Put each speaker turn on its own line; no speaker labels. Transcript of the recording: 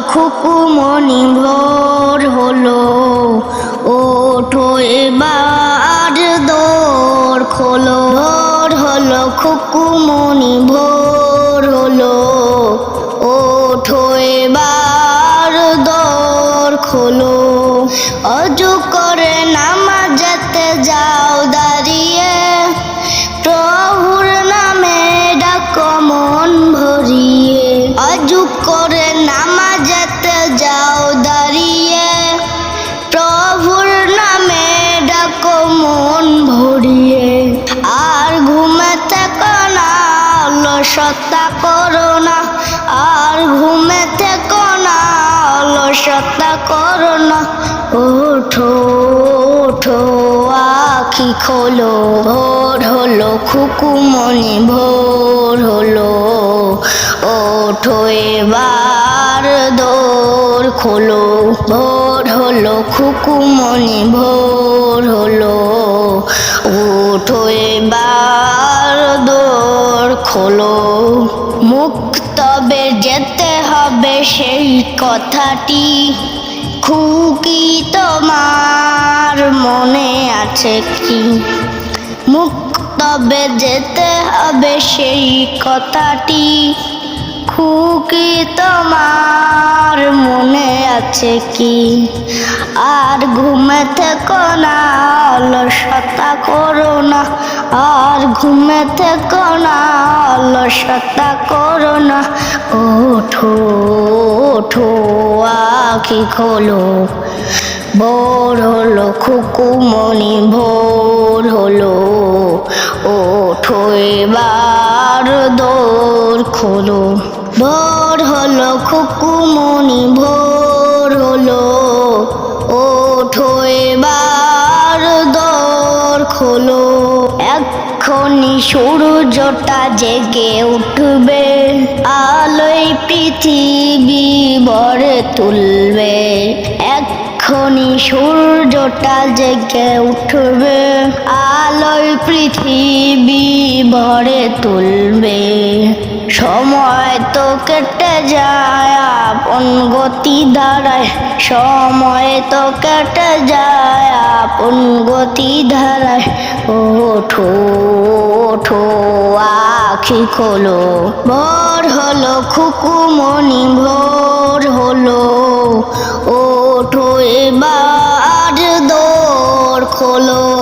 খুকুমনি ভোর হলো। ওঠো এবার দোর খোলো। ভোর হলো খুকুমনি ভোর হলো। ওঠো এবার দোর খোলো। অজু করে নামাজতে যাও দাঁড়িয়ে, প্রভুর নামে ডাকো মন ভরিয়ে। আর ঘুমে থেকো না, অলসতা করো না। আর ঘুমে থেকো না, অলসতা করো না। ওঠো ওঠো, আখি খোলো, ভোর হলো খুকুমনি ভোর। ওঠো এবার দোর খোলো, ভোর হলো খুকুমনি ভোর হলো ওঠো এবার দোর খোলো। মুখ তবে যেতে হবে সেই কথাটি, খুকি তোমার মনে আছে কি? মুখ তবে যেতে হবে সেই কথাটি খুকি তোমার মনে আছে কি? আর ঘুমে থেকো না, অলসতা করো না। আর ঘুমে থেকো না, অলসতা করো না। ওঠো ওঠো, আখি খোলো। ভোর হলো খুকুমনি ভোর হলো। ওঠো, এবার দোর খোলো। ভোর হলো খুকুমনি ভোর হলো ওঠো এবার দোর খোলো। এক্ষুনি সূর্যটা জেগে উঠবে, আলোয় পৃথিবী ভরে তুলবে। এক্ষুনি সূর্যটা জেগে উঠবে, আলোয় পৃথিবী ভরে তুলবে। তো কেটে যায় আপন গতি ধারায়। সময় তো কেটে যায় আপন গতি ধারায়। ওঠো ওঠো, আখি খোলো। ভোর হলো খুকুমনি ভোর হলো। ওঠো এবার, দোর খোলো।